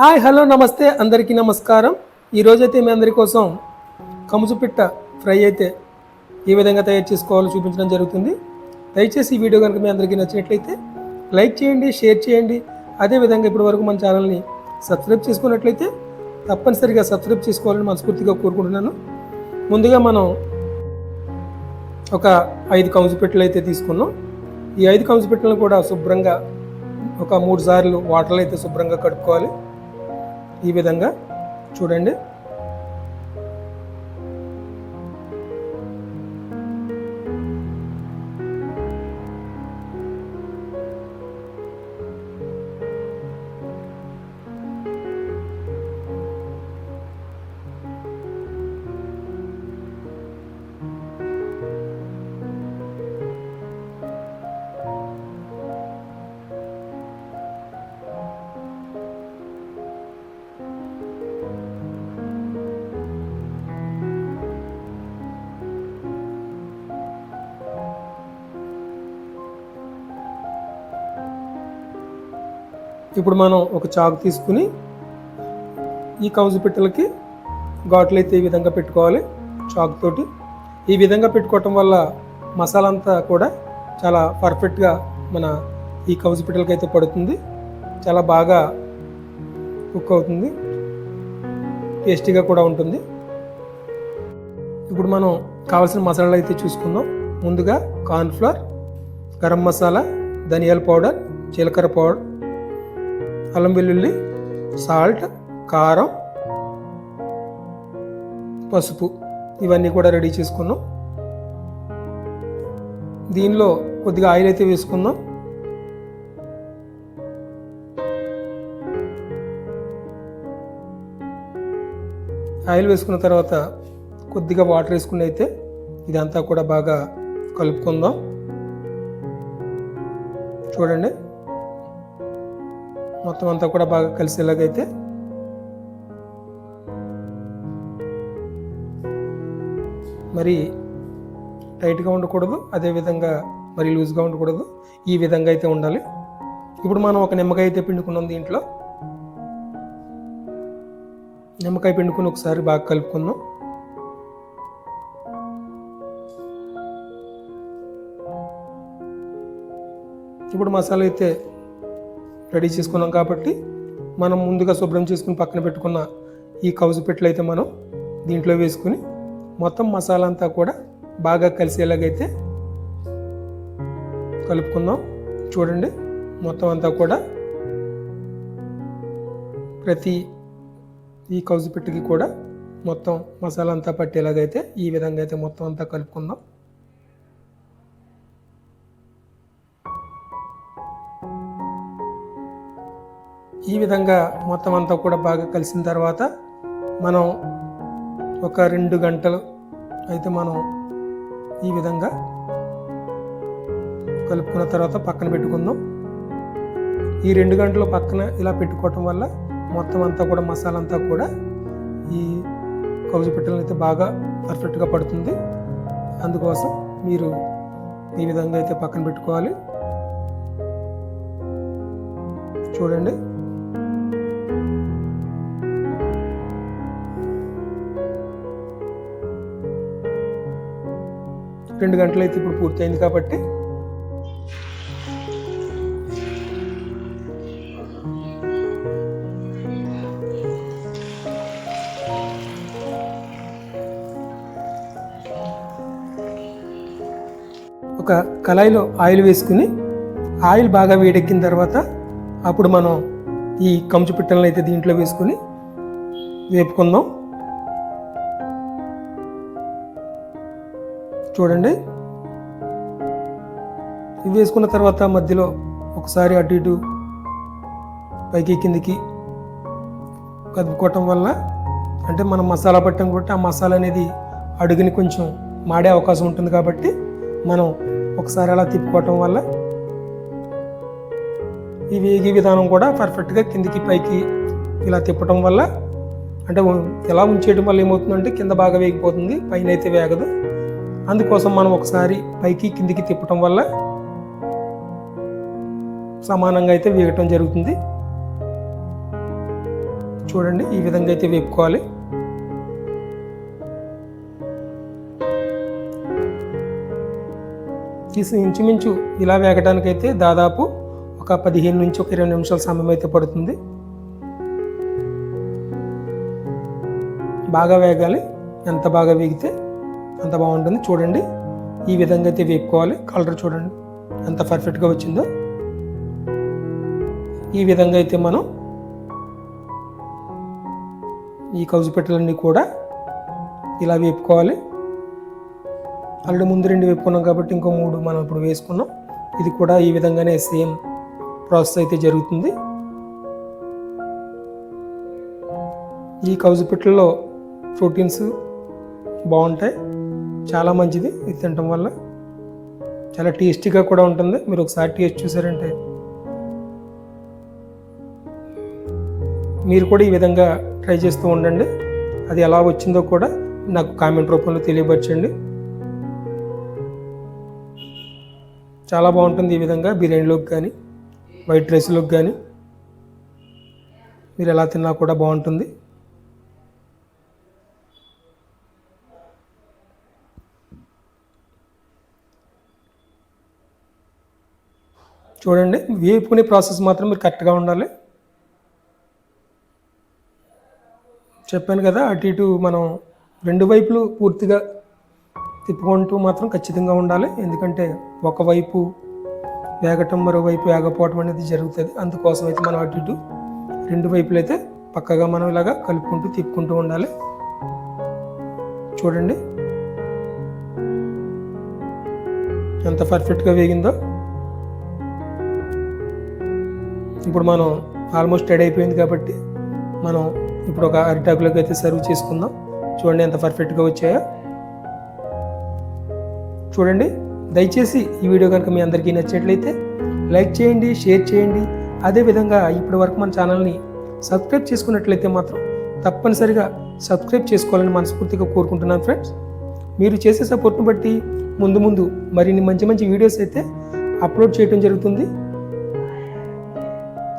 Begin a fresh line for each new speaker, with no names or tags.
Hi hello నమస్తే. అందరికీ నమస్కారం. ఈరోజైతే మీ అందరి కోసం కముచుపిట్ట ఫ్రై అయితే ఏ విధంగా తయారు చేసుకోవాలో చూపించడం జరుగుతుంది. దయచేసి ఈ వీడియో కనుక మీ అందరికీ నచ్చినట్లయితే లైక్ చేయండి షేర్ చేయండి. అదేవిధంగా ఇప్పటి వరకు మన ఛానల్ని సబ్స్క్రైబ్ చేసుకున్నట్లయితే తప్పనిసరిగా సబ్స్క్రైబ్ చేసుకోవాలని మనస్ఫూర్తిగా కోరుకుంటున్నాను. ముందుగా మనం ఒక ఐదు కౌజు అయితే తీసుకున్నాం. ఈ ఐదు కౌజు కూడా శుభ్రంగా ఒక మూడు సార్లు వాటర్లో అయితే శుభ్రంగా కడుక్కోవాలి. ఈ విధంగా చూడండి. ఇప్పుడు మనం ఒక చాకు తీసుకుని ఈ కౌజు పెట్టెలకి ఘాట్లు అయితే ఈ విధంగా పెట్టుకోవాలి చాకుతోటి. ఈ విధంగా పెట్టుకోవటం వల్ల మసాలా అంతా కూడా చాలా పర్ఫెక్ట్గా మన ఈ కౌజు పెట్టెలకి అయితే పడుతుంది. చాలా బాగా కుక్ అవుతుంది. టేస్టీగా కూడా ఉంటుంది. ఇప్పుడు మనం కావాల్సిన మసాలాలు అయితే చూసుకుందాం. ముందుగా కార్న్ఫ్లవర్ గరం మసాలా ధనియాల పౌడర్ జీలకర్ర పౌడర్ అల్లం వెల్లుల్లి సాల్ట్ కారం పసుపు. ఇవన్నీ కూడా రెడీ చేసుకున్నాం. దీనిలో కొద్దిగా ఆయిల్ అయితే వేసుకుందాం. ఆయిల్ వేసుకున్న తర్వాత కొద్దిగా వాటర్ వేసుకుని అయితే ఇదంతా కూడా బాగా కలుపుకుందాం. చూడండి. మొత్తం అంతా కూడా బాగా కలిసేలాగైతే మరి టైట్గా ఉండకూడదు అదేవిధంగా మరి లూజ్గా ఉండకూడదు. ఈ విధంగా అయితే ఉండాలి. ఇప్పుడు మనం ఒక నిమ్మకాయ అయితే పిండుకున్నాం దీంట్లో. నిమ్మకాయ పిండుకుని ఒకసారి బాగా కలుపుకుందాం. ఇప్పుడు మసాలా అయితే రెడీ చేసుకున్నాం కాబట్టి మనం ముందుగా శుభ్రం చేసుకుని పక్కన పెట్టుకున్న ఈ కౌజు పెట్టెలు అయితే మనం దీంట్లో వేసుకుని మొత్తం మసాలా అంతా కూడా బాగా కలిసేలాగైతే కలుపుకుందాం. చూడండి మొత్తం అంతా కూడా ప్రతి ఈ కౌజు పెట్టెకి కూడా మొత్తం మసాలా అంతా పట్టేలాగైతే ఈ విధంగా అయితే మొత్తం అంతా కలుపుకుందాం. ఈ విధంగా మొత్తం అంతా కూడా బాగా కలిసిన తర్వాత మనం ఒక రెండు గంటలు అయితే మనం ఈ విధంగా కలుపుకున్న తర్వాత పక్కన పెట్టుకుందాం. ఈ రెండు గంటలు పక్కన ఇలా పెట్టుకోవటం వల్ల మొత్తం అంతా కూడా మసాలా అంతా కూడా ఈ కౌజు పెట్టెలను అయితే బాగా పర్ఫెక్ట్గా పడుతుంది. అందుకోసం మీరు ఈ విధంగా అయితే పక్కన పెట్టుకోవాలి. చూడండి. రెండు గంటలు అయితే ఇప్పుడు పూర్తయింది కాబట్టి ఒక కళాయిలో ఆయిల్ వేసుకుని ఆయిల్ బాగా వేడెక్కిన తర్వాత అప్పుడు మనం ఈ కంచు పిట్టలను అయితే దీంట్లో వేసుకుని వేపుకుందాం. చూడండి. ఇవి వేసుకున్న తర్వాత మధ్యలో ఒకసారి అటు ఇటు పైకి కిందికి కదుపుకోవటం వల్ల అంటే మనం మసాలా పట్టం కాబట్టి ఆ మసాలా అనేది అడుగుని కొంచెం మాడే అవకాశం ఉంటుంది కాబట్టి మనం ఒకసారి అలా తిప్పుకోవటం వల్ల ఈ వేగి విధానం కూడా పర్ఫెక్ట్గా కిందికి పైకి ఇలా తిప్పటం వల్ల అంటే ఎలా ఉంచేయడం వల్ల ఏమవుతుందంటే కింద బాగా వేగిపోతుంది పైన అయితే వేగదు. అందుకోసం మనం ఒకసారి పైకి కిందికి తిప్పటం వల్ల సమానంగా అయితే వేయటం జరుగుతుంది. చూడండి ఈ విధంగా అయితే వేపుకోవాలి. తీసి ఇంచుమించు ఇలా వేగడానికైతే దాదాపు ఒక పదిహేను నుంచి ఒక ఇరవై నిమిషాల సమయం అయితే పడుతుంది. బాగా వేగాలి. ఎంత బాగా వేగితే అంత బాగుంటుంది. చూడండి. ఈ విధంగా అయితే వేపుకోవాలి. కలర్ చూడండి. ఎంత పర్ఫెక్ట్గా వచ్చిందో. ఈ విధంగా అయితే మనం ఈ కౌజు పెట్టెలన్నీ కూడా ఇలా వేపుకోవాలి. ఆల్రెడీ ముందు రెండు వేపుకున్నాం కాబట్టి ఇంకో మూడు మనం ఇప్పుడు వేసుకున్నాం. ఇది కూడా ఈ విధంగానే సేమ్ ప్రాసెస్ అయితే జరుగుతుంది. ఈ కౌజు పిట్టల్లో ప్రోటీన్స్ బాగుంటాయి. చాలా మంచిది. ఇది తినటం వల్ల చాలా టేస్టీగా కూడా ఉంటుంది. మీరు ఒకసారి టేస్ట్ చూసారంటే మీరు కూడా ఈ విధంగా ట్రై చేస్తూ ఉండండి. అది ఎలా వచ్చిందో కూడా నాకు కామెంట్ రూపంలో తెలియపరచండి. చాలా బాగుంటుంది ఈ విధంగా బిర్యానీలోకి కానీ వైట్ రైస్లోకి కానీ. మీరు ఎలా తిన్నా కూడా బాగుంటుంది. చూడండి. వేపుకునే ప్రాసెస్ మాత్రం మీరు కరెక్ట్గా ఉండాలి. చెప్పాను కదా అటు ఇటు మనం రెండు వైపులు పూర్తిగా తిప్పుకుంటూ మాత్రం ఖచ్చితంగా ఉండాలి. ఎందుకంటే ఒకవైపు వేగటం మరోవైపు వేగపోవటం అనేది జరుగుతుంది. అందుకోసం అయితే మనం అటు ఇటు రెండు వైపులు అయితే పక్కగా మనం ఇలాగా కలుపుకుంటూ తిప్పుకుంటూ ఉండాలి. చూడండి. ఎంత పర్ఫెక్ట్గా వేగిందో. ఇప్పుడు మనం ఆల్మోస్ట్ రెడీ అయిపోయింది కాబట్టి మనం ఇప్పుడు ఒక అరిటాకులోకి అయితే సర్వ్ చేసుకుందాం. చూడండి ఎంత పర్ఫెక్ట్గా వచ్చాయో. చూడండి దయచేసి ఈ వీడియో కనుక మీ అందరికీ నచ్చినట్లయితే లైక్ చేయండి షేర్ చేయండి. అదేవిధంగా ఇప్పటి వరకు మన ఛానల్ని సబ్స్క్రైబ్ చేసుకున్నట్లయితే మాత్రం తప్పనిసరిగా సబ్స్క్రైబ్ చేసుకోవాలని మనస్ఫూర్తిగా కోరుకుంటున్నాను ఫ్రెండ్స్. మీరు చేసే సపోర్ట్ను బట్టి ముందు ముందు మరిన్ని మంచి మంచి వీడియోస్ అయితే అప్లోడ్ చేయడం జరుగుతుంది.